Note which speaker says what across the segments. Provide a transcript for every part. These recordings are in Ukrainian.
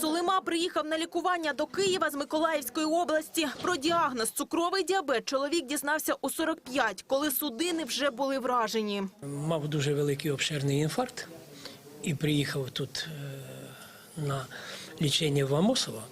Speaker 1: Сулима приїхав на лікування до Києва з Миколаївської області. Про діагноз цукровий діабет чоловік дізнався у 45, коли судини вже були вражені.
Speaker 2: Мав дуже великий обширний інфаркт і приїхав тут е, на лічення в Амосово.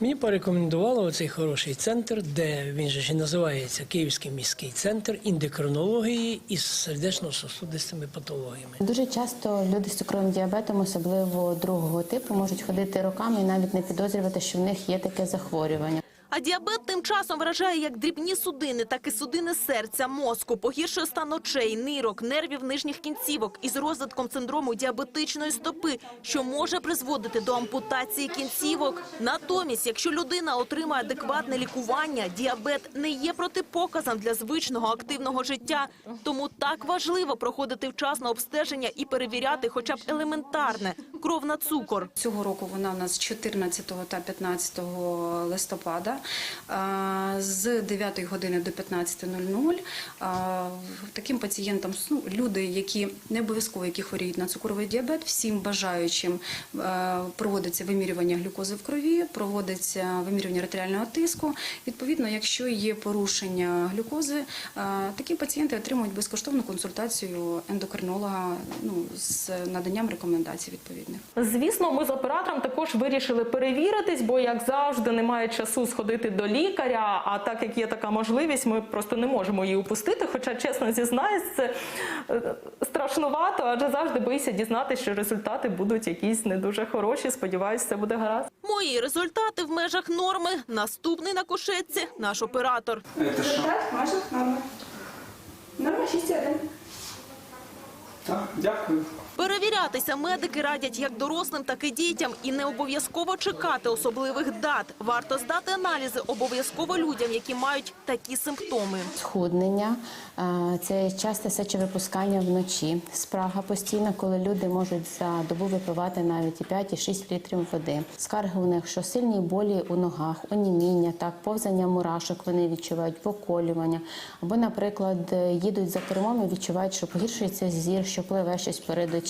Speaker 2: Мені порекомендували оцей хороший центр, де він же ж називається Київський міський центр індекронології із сердечно-сосудистими патологіями.
Speaker 3: Дуже часто люди з цукровим діабетом, особливо другого типу, можуть ходити роками і навіть не підозрювати, що в них є таке захворювання.
Speaker 1: А діабет тим часом вражає як дрібні судини, так і судини серця, мозку, погіршує стан очей, нирок, нервів нижніх кінцівок із розвитком синдрому діабетичної стопи, що може призводити до ампутації кінцівок. Натомість, якщо людина отримає адекватне лікування, діабет не є протипоказом для звичного активного життя. Тому так важливо проходити вчасно обстеження і перевіряти хоча б елементарне кров на цукор.
Speaker 4: Цього року вона у нас 14 та 15 листопада з 9 години до 15.00. А, Таким пацієнтам, ну, люди, які не обов'язково які хворіють на цукровий діабет, всім бажаючим проводиться вимірювання глюкози в крові, проводиться вимірювання артеріального тиску. Відповідно, якщо є порушення глюкози, такі пацієнти отримують безкоштовну консультацію ендокринолога ну, з наданням рекомендацій відповідних.
Speaker 5: Звісно, ми з оператором також вирішили перевіритись, бо як завжди немає часу сходити до лікаря. А так як є така можливість, ми просто не можемо її упустити. Хоча, чесно зізнаюсь, це е, страшнувато, адже завжди боїшся дізнатися, що результати будуть якісь не дуже хороші. Сподіваюсь, все буде гаразд.
Speaker 1: Мої результати в межах норми. Наступний на кушетці – наш оператор.
Speaker 6: Результат в межах норми. Норма 6,1.
Speaker 7: Так, дякую.
Speaker 1: Перевірятися медики радять як дорослим, так і дітям. І не обов'язково чекати особливих дат. Варто здати аналізи обов'язково людям, які мають такі симптоми.
Speaker 3: Схуднення, е, це часте сечовипускання вночі, спрага постійна, коли люди можуть за добу випивати навіть і 5, і 6 літрів води. Скарги у них, що сильні болі у ногах, оніміння, так, повзання мурашок вони відчувають, поколювання. Або, наприклад, їдуть за кермом і відчувають, що погіршується зір, що пливе щось перед.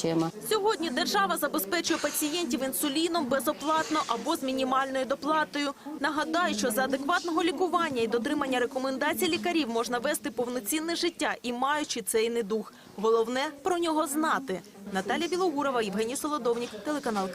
Speaker 1: Сьогодні держава забезпечує пацієнтів інсуліном безоплатно або з мінімальною доплатою. Нагадаю, що за адекватного лікування і дотримання рекомендацій лікарів можна вести повноцінне життя і маючи цей недух. Головне про нього знати. Наталя Білогурова, Євгеній Солодовник, телеканал Київ.